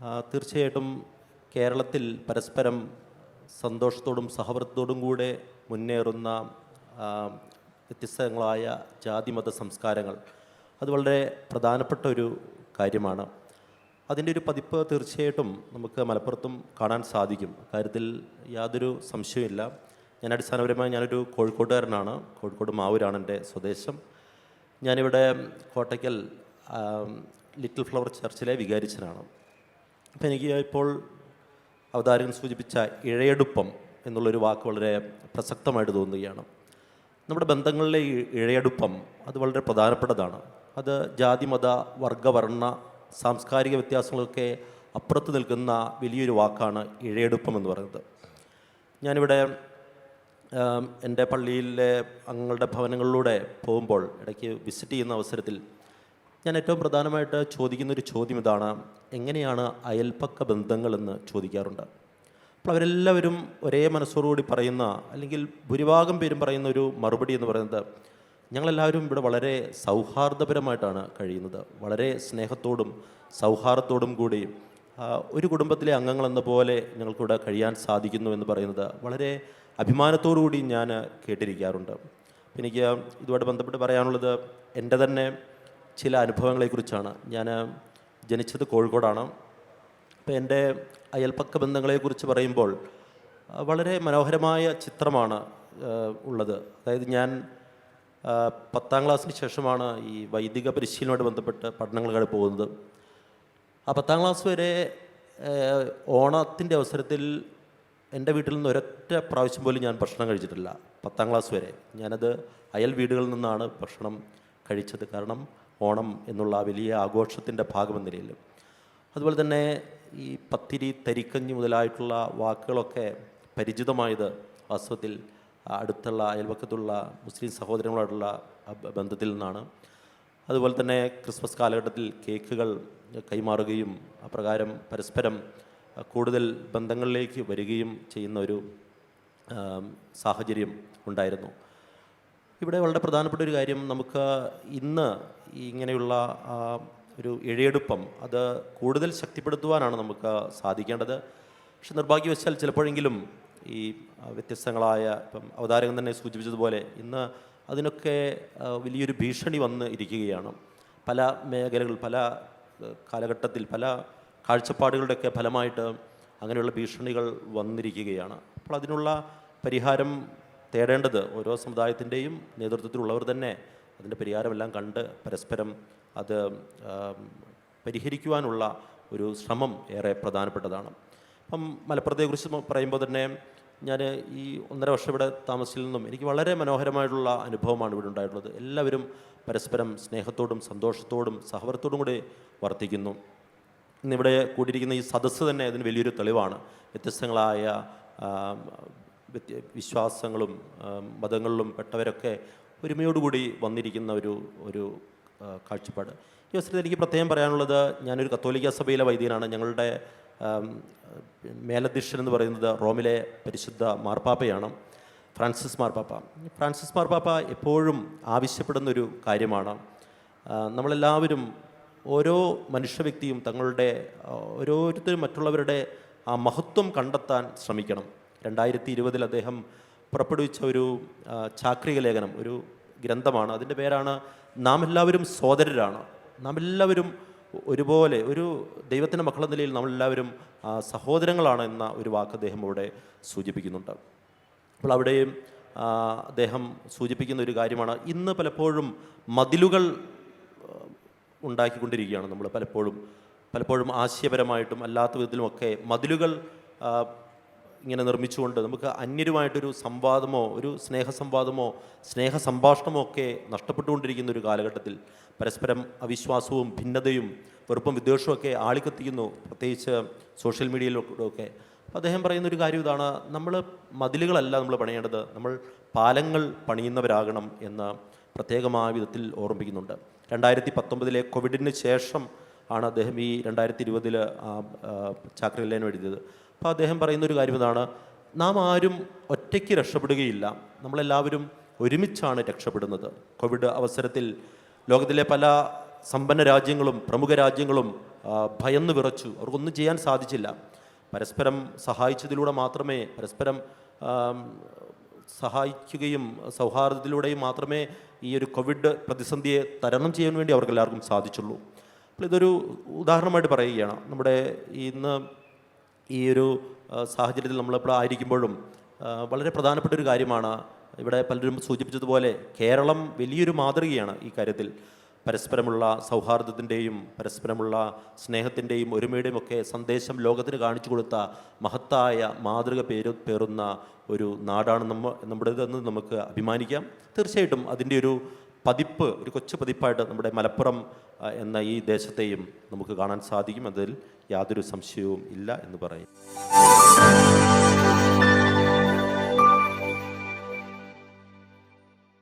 തീർച്ചയായിട്ടും കേരളത്തിൽ പരസ്പരം സന്തോഷത്തോടും സഹവൃത്തോടും കൂടെ മുന്നേറുന്ന വ്യത്യസ്തങ്ങളായ ജാതിമത സംസ്കാരങ്ങൾ. അത് വളരെ പ്രധാനപ്പെട്ട ഒരു കാര്യമാണ്. അതിന്റെ ഒരു പതിപ്പ് തീർച്ചയായിട്ടും നമുക്ക് മലപ്പുറത്തും കാണാൻ സാധിക്കും. കാര്യത്തിൽ യാതൊരു സംശയമില്ല ഞാൻ അടിസ്ഥാനപരമായി ഞാനൊരു കോഴിക്കോട്ടുകാരനാണ്. കോഴിക്കോട് മാവൂരാണ് എന്റെ സ്വദേശം. ഞാനിവിടെ കോട്ടയ്ക്കൽ ലിറ്റിൽ ഫ്ലവർ ചർച്ചിലെ വികാരിച്ചനാണ്. അപ്പം എനിക്ക് ഇപ്പോൾ അവതാരകൻ സൂചിപ്പിച്ച ഇഴയെടുപ്പം എന്നുള്ളൊരു വാക്ക് വളരെ പ്രസക്തമായിട്ട് തോന്നുകയാണ്. നമ്മുടെ ബന്ധങ്ങളിലെ ഇഴയെടുപ്പം അത് വളരെ പ്രധാനപ്പെട്ടതാണ്. അത് ജാതി മത വർഗവർണ സാംസ്കാരിക വ്യത്യാസങ്ങളൊക്കെ അപ്പുറത്ത് നിൽക്കുന്ന വലിയൊരു വാക്കാണ് ഇഴയെടുപ്പം എന്ന് പറയുന്നത്. ഞാനിവിടെ എന്റെ പള്ളിയിലെ അംഗങ്ങളുടെ ഭവനങ്ങളിലൂടെ പോകുമ്പോൾ ഇടയ്ക്ക് വിസിറ്റ് ചെയ്യുന്ന അവസരത്തിൽ ഞാൻ ഏറ്റവും പ്രധാനമായിട്ട് ചോദിക്കുന്ന ഒരു ചോദ്യം ഇതാണ്. എങ്ങനെയാണ് അയൽപ്പക്ക ബന്ധങ്ങളെന്ന് ചോദിക്കാറുണ്ട്. അപ്പോൾ അവരെല്ലാവരും ഒരേ മനസ്സോടുകൂടി പറയുന്ന അല്ലെങ്കിൽ ഭൂരിഭാഗം പേരും പറയുന്ന ഒരു മറുപടി എന്ന് പറയുന്നത് ഞങ്ങളെല്ലാവരും ഇവിടെ വളരെ സൗഹാർദ്ദപരമായിട്ടാണ് കഴിയുന്നത്. വളരെ സ്നേഹത്തോടും സൗഹാർദ്ദത്തോടും കൂടി ഒരു കുടുംബത്തിലെ അംഗങ്ങൾ എന്ന പോലെ ഞങ്ങൾക്കിവിടെ കഴിയാൻ സാധിക്കുന്നു എന്ന് പറയുന്നത് വളരെ അഭിമാനത്തോടു കൂടി ഞാൻ കേട്ടിരിക്കാറുണ്ട്. എനിക്ക് ഇതുമായിട്ട് ബന്ധപ്പെട്ട് പറയാനുള്ളത് എന്റെ തന്നെ ചില അനുഭവങ്ങളെക്കുറിച്ചാണ്. ഞാൻ ജനിച്ചത് കോഴിക്കോടാണ്. അപ്പോൾ എന്റെ അയൽപ്പക്ക ബന്ധങ്ങളെക്കുറിച്ച് പറയുമ്പോൾ വളരെ മനോഹരമായ ചിത്രമാണ് ഉള്ളത്. അതായത് ഞാൻ പത്താം ക്ലാസ്സിന് ശേഷമാണ് ഈ വൈദിക പരിശീലനമായിട്ട് ബന്ധപ്പെട്ട് പഠനങ്ങൾക്കായിട്ട് പോകുന്നത്. ആ പത്താം ക്ലാസ് വരെ ഓണത്തിന്റെ അവസരത്തിൽ എന്റെ വീട്ടിൽ നിന്ന് ഒരൊറ്റ പ്രാവശ്യം പോലും ഞാൻ ഭക്ഷണം കഴിച്ചിട്ടില്ല പത്താം ക്ലാസ് വരെ. ഞാനത് അയൽ വീടുകളിൽ നിന്നാണ് ഭക്ഷണം കഴിച്ചത്. കാരണം ഓണം എന്നുള്ള വലിയ ആഘോഷത്തിന്റെ ഭാഗമെന്ന നിലയിൽ. അതുപോലെ തന്നെ ഈ പത്തിരി തരിക്കഞ്ഞി മുതലായിട്ടുള്ള വാക്കുകളൊക്കെ പരിചിതമായത് വാസ്തവത്തിൽ അടുത്തുള്ള അയൽവക്കത്തുള്ള മുസ്ലിം സഹോദരങ്ങളോടുള്ള ബന്ധത്തിൽ നിന്നാണ്. അതുപോലെ തന്നെ ക്രിസ്മസ് കാലഘട്ടത്തിൽ കേക്കുകൾ കൈമാറുകയും അപ്രകാരം പരസ്പരം കൂടുതൽ ബന്ധങ്ങളിലേക്ക് വരികയും ചെയ്യുന്ന ഒരു സാഹചര്യം ഉണ്ടായിരുന്നു. ഇവിടെ വളരെ പ്രധാനപ്പെട്ട ഒരു കാര്യം നമുക്ക് ഇന്ന് ഇങ്ങനെയുള്ള ഒരു ഇഴയെടുപ്പം അത് കൂടുതൽ ശക്തിപ്പെടുത്തുവാനാണ് നമുക്ക് സാധിക്കേണ്ടത്. പക്ഷെ നിർഭാഗ്യവശാൽ ചിലപ്പോഴെങ്കിലും ഈ വ്യത്യസ്തങ്ങളായ ഇപ്പം അവതാരകൻ തന്നെ സൂചിപ്പിച്ചതുപോലെ ഇന്ന് അതിനൊക്കെ വലിയൊരു ഭീഷണി വന്ന് ഇരിക്കുകയാണ്. പല മേഖലകൾ പല കാലഘട്ടത്തിൽ പല കാഴ്ചപ്പാടുകളുടെയൊക്കെ ഫലമായിട്ട് അങ്ങനെയുള്ള ഭീഷണികൾ വന്നിരിക്കുകയാണ്. അപ്പോൾ അതിനുള്ള പരിഹാരം തേടേണ്ടത് ഓരോ സമുദായത്തിന്റെയും നേതൃത്വത്തിലുള്ളവർ തന്നെ അതിന്റെ പരിഹാരമെല്ലാം കണ്ട് പരസ്പരം അത് പരിഹരിക്കുവാനുള്ള ഒരു ശ്രമം ഏറെ പ്രധാനപ്പെട്ടതാണ്. അപ്പം മലപ്പുറത്തെക്കുറിച്ച് പറയുമ്പോൾ തന്നെ ഞാൻ ഈ ഒന്നര വർഷം ഇവിടെ താമസിച്ചിൽ നിന്നും എനിക്ക് വളരെ മനോഹരമായിട്ടുള്ള അനുഭവമാണ് ഇവിടെ ഉണ്ടായിട്ടുള്ളത്. എല്ലാവരും പരസ്പരം സ്നേഹത്തോടും സന്തോഷത്തോടും സഹവരത്തോടും കൂടി വർത്തിക്കുന്നു. ഇന്നിവിടെ കൂടിയിരിക്കുന്ന ഈ സദസ്സ് തന്നെ അതിന് വലിയൊരു തെളിവാണ്. വ്യത്യസ്തങ്ങളായ വിശ്വാസങ്ങളും മതങ്ങളിലും പെട്ടവരൊക്കെ ഒരുമയോടുകൂടി വന്നിരിക്കുന്ന ഒരു ഒരു കാഴ്ചപ്പാട്. ഈ അവസരത്തിൽ എനിക്ക് പ്രത്യേകം പറയാനുള്ളത് ഞാനൊരു കത്തോലിക്ക സഭയിലെ വൈദികനാണ്. ഞങ്ങളുടെ മേലധ്യക്ഷൻ എന്ന് പറയുന്നത് റോമിലെ പരിശുദ്ധ മാർപ്പാപ്പയാണ് ഫ്രാൻസിസ് മാർപ്പാപ്പ. ഫ്രാൻസിസ് മാർപ്പാപ്പ എപ്പോഴും ആവശ്യപ്പെടുന്ന ഒരു കാര്യമാണ് നമ്മളെല്ലാവരും ഓരോ മനുഷ്യ വ്യക്തിയും തങ്ങളുടെ ഓരോരുത്തരും മറ്റുള്ളവരുടെ ആ മഹത്വം കണ്ടെത്താൻ ശ്രമിക്കണം. രണ്ടായിരത്തി ഇരുപതിൽ അദ്ദേഹം പുറപ്പെടുവിച്ച ഒരു ചാക്രിക ലേഖനം ഒരു ഗ്രന്ഥമാണ്. അതിന്റെ പേരാണ് നാം എല്ലാവരും സോദരരാണ് നാം എല്ലാവരും ഒരുപോലെ ഒരു ദൈവത്തിന്റെ മക്കളെന്ന നിലയിൽ നമ്മളെല്ലാവരും സഹോദരങ്ങളാണ് എന്ന ഒരു വാക്ക് അദ്ദേഹം ഇവിടെ സൂചിപ്പിക്കുന്നുണ്ട്. അപ്പോൾ അവിടെയും അദ്ദേഹം സൂചിപ്പിക്കുന്ന ഒരു കാര്യമാണ് ഇന്ന് പലപ്പോഴും മതിലുകൾ ഉണ്ടാക്കിക്കൊണ്ടിരിക്കുകയാണ് നമ്മൾ പലപ്പോഴും. പലപ്പോഴും ആശയപരമായിട്ടും അല്ലാത്ത വിധത്തിലുമൊക്കെ മതിലുകൾ ഇങ്ങനെ നിർമ്മിച്ചുകൊണ്ട് നമുക്ക് അന്യരുമായിട്ടൊരു സംവാദമോ ഒരു സ്നേഹ സംവാദമോ സ്നേഹ സംഭാഷണമോ ഒക്കെ നഷ്ടപ്പെട്ടുകൊണ്ടിരിക്കുന്ന ഒരു കാലഘട്ടത്തിൽ പരസ്പരം അവിശ്വാസവും ഭിന്നതയും വെറുപ്പും വിദ്വേഷമൊക്കെ ഒക്കെ ആളിക്കത്തിക്കുന്നു പ്രത്യേകിച്ച് സോഷ്യൽ മീഡിയയിലൊക്കെ. അപ്പോൾ അദ്ദേഹം പറയുന്ന ഒരു കാര്യം ഇതാണ്. നമ്മൾ മതിലുകളല്ല നമ്മൾ പണിയേണ്ടത്. നമ്മൾ പാലങ്ങൾ പണിയുന്നവരാകണം എന്ന് പ്രത്യേകമായ വിധത്തിൽ ഓർമ്മിക്കുന്നുണ്ട് രണ്ടായിരത്തി പത്തൊമ്പതിലെ കോവിഡിന് ശേഷം ആണ് അദ്ദേഹം ഈ രണ്ടായിരത്തി ഇരുപതിൽ ചാക്രലേനം എഴുതിയത്. അപ്പോൾ അദ്ദേഹം പറയുന്ന ഒരു കാര്യം ഇതാണ്. നാം ആരും ഒറ്റയ്ക്ക് രക്ഷപ്പെടുകയില്ല. നമ്മളെല്ലാവരും ഒരുമിച്ചാണ് രക്ഷപ്പെടുന്നത്. കോവിഡ് അവസരത്തിൽ ലോകത്തിലെ പല സമ്പന്ന രാജ്യങ്ങളും പ്രമുഖ രാജ്യങ്ങളും ഭയന്ന് വിറച്ചു. അവർക്കൊന്നും ചെയ്യാൻ സാധിച്ചില്ല. പരസ്പരം സഹായിച്ചതിലൂടെ മാത്രമേ പരസ്പരം സഹായിക്കുകയും സൗഹാർദ്ദത്തിലൂടെയും മാത്രമേ ഈ ഒരു കോവിഡ് പ്രതിസന്ധിയെ തരണം ചെയ്യാൻ വേണ്ടി അവർക്കെല്ലാവർക്കും സാധിച്ചുള്ളൂ. അപ്പോൾ ഇതൊരു ഉദാഹരണമായിട്ട് പറയുകയാണ്. നമ്മുടെ ഇന്ന് ഈ ഒരു സാഹചര്യത്തിൽ നമ്മളിപ്പോൾ ആയിരിക്കുമ്പോഴും വളരെ പ്രധാനപ്പെട്ട ഒരു കാര്യമാണ് ഇവിടെ പലരും സൂചിപ്പിച്ചതുപോലെ കേരളം വലിയൊരു മാതൃകയാണ് ഈ കാര്യത്തിൽ. പരസ്പരമുള്ള സൗഹാർദ്ദത്തിന്റെയും പരസ്പരമുള്ള സ്നേഹത്തിന്റെയും ഒരുമയുടെയും ഒക്കെ സന്ദേശം ലോകത്തിന് കാണിച്ചു കൊടുത്ത മഹത്തായ മാതൃക പേര് പേറുന്ന ഒരു നാടാണ് നമ്മ നമ്മുടേതെന്ന് നമുക്ക് അഭിമാനിക്കാം. തീർച്ചയായിട്ടും അതിന്റെ ഒരു പതിപ്പ് ഒരു കൊച്ചു പതിപ്പായിട്ട് നമ്മുടെ മലപ്പുറം എന്ന ഈ ദേശത്തെയും നമുക്ക് കാണാൻ സാധിക്കും. അതിൽ യാതൊരു സംശയവും ഇല്ല എന്ന് പറയും.